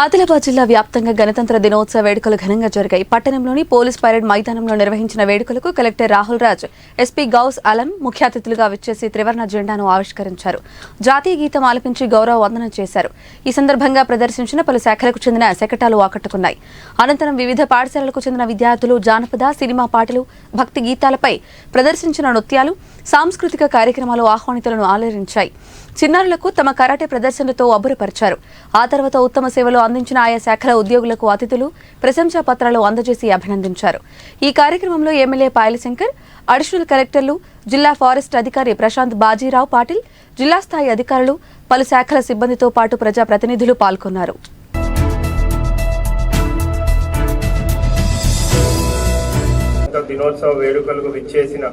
ఆదిలాబాద్ జిల్లా వ్యాప్తంగా గణతంత్ర దినోత్సవ వేడుకలు ఘనంగా జరిగాయి. పట్టణంలోని పోలీస్ పరేడ్ మైదానంలో నిర్వహించిన వేడుకలకు కలెక్టర్ రాహుల్ రాజ్ ఎస్పీ గౌస్ అలం ముఖ్య అతిథులుగా విచ్చేసి త్రివర్ణ జెండాను ఆవిష్కరించారు. జాతీయ గీతం ఆలపించి గౌరవ వందనం చేశారు. ఈ సందర్భంగా ప్రదర్శించిన పలు శాఖలకు చెందిన శకటాలు ఆకట్టుకున్నాయి. అనంతరం వివిధ పాఠశాలలకు చెందిన విద్యార్థులు జానపద సినిమా పాటలు భక్తి గీతాలపై ప్రదర్శించిన నృత్యాలు సాంస్కృతిక కార్యక్రమాలు ఆహ్వానితులను ఆలరించాయి. చిన్నారులకు తమ కరాటే ప్రదర్శనలతో అబ్బురపరిచారు. ఆ తర్వాత ఉత్తమ సేవలు అందించిన ఆయా శాఖల ఉద్యోగులకు అతిథులు ప్రశంసా పత్రాలు అందజేసి అభినందించారు. ఈ కార్యక్రమంలో ఎమ్మెల్యే పాయలశంకర్ అడిషనల్ కలెక్టర్లు జిల్లా ఫారెస్ట్ అధికారి ప్రశాంత్ బాజీరావు పాటిల్ జిల్లా స్థాయి అధికారులు పలు శాఖల సిబ్బందితో పాటు ప్రజాప్రతినిధులు పాల్గొన్నారు. దినోత్సవ వేడుకలకు విచ్చేసిన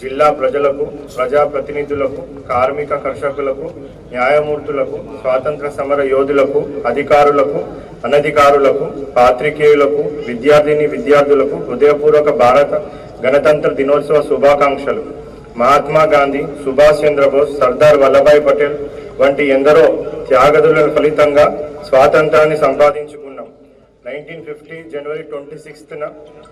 జిల్లా ప్రజలకు ప్రజాప్రతినిధులకు కార్మిక కర్షకులకు న్యాయమూర్తులకు స్వాతంత్ర సమర యోధులకు అధికారులకు అనధికారులకు పాత్రికేయులకు విద్యార్థిని విద్యార్థులకు హృదయపూర్వక భారత గణతంత్ర దినోత్సవ శుభాకాంక్షలు. మహాత్మా గాంధీ సుభాష్ చంద్రబోస్ సర్దార్ వల్లభాయ్ పటేల్ వంటి ఎందరో త్యాగదుల ఫలితంగా స్వాతంత్రాన్ని సంపాదించుకు నైన్టీన్ ఫిఫ్టీ జనవరి ట్వంటీ సిక్స్త్న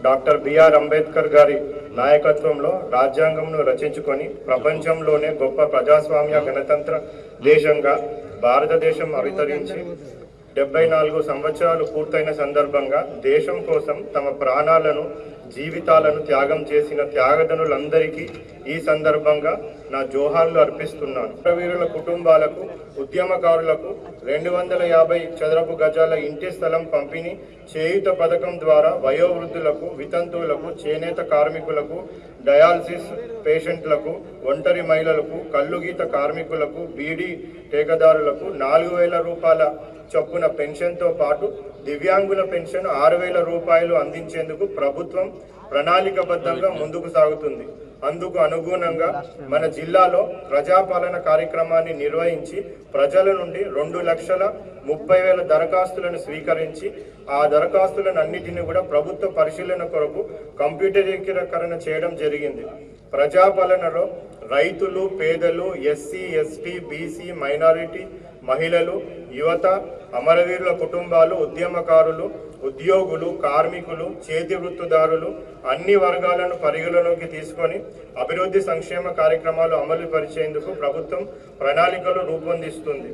డాక్టర్ బిఆర్ అంబేద్కర్ గారి నాయకత్వంలో రాజ్యాంగంను రచించుకొని ప్రపంచంలోనే గొప్ప ప్రజాస్వామ్య గణతంత్ర దేశంగా భారతదేశం అవతరించి డెబ్బై నాలుగు సంవత్సరాలు పూర్తయిన సందర్భంగా దేశం కోసం తమ ప్రాణాలను జీవితాలను త్యాగం చేసిన త్యాగదనులందరికీ ఈ సందర్భంగా నా జోహార్లు అర్పిస్తున్నాను. వీరుల కుటుంబాలకు ఉద్యమకారులకు రెండు వందల యాభై చదరపు గజాల ఇంటి స్థలం పంపిణీ చేయుత పథకం ద్వారా వయోవృద్ధులకు వితంతువులకు చేనేత కార్మికులకు డయాలసిస్ పేషెంట్లకు ఒంటరి మహిళలకు కళ్ళుగీత కార్మికులకు బీడీ టేకదారులకు నాలుగు వేల రూపాయల చొప్పున పెన్షన్తో పాటు దివ్యాంగుల పెన్షన్ ఆరు వేల రూపాయలు అందించేందుకు ప్రభుత్వం ప్రణాళికబద్ధంగా ముందుకు సాగుతుంది. అందుకు అనుగుణంగా మన జిల్లాలో ప్రజాపాలన కార్యక్రమాన్ని నిర్వహించి ప్రజల నుండి రెండు లక్షల ముప్పై వేల దరఖాస్తులను స్వీకరించి ఆ దరఖాస్తులను అన్నిటిని కూడా ప్రభుత్వ పరిశీలన కొరకు కంప్యూటరీకరణ చేయడం జరిగింది. ప్రజాపాలనలో రైతులు పేదలు ఎస్సీ ఎస్టీ బీసీ మైనారిటీ మహిళలు యువత అమరవీరుల కుటుంబాలు ఉద్యమకారులు ఉద్యోగులు కార్మికులు చేతి వృత్తుదారులు అన్ని వర్గాలను పరిగణలోకి తీసుకొని అభివృద్ధి సంక్షేమ కార్యక్రమాలు అమలు పరిచేందుకు ప్రభుత్వం ప్రణాళికలు రూపొందిస్తుంది.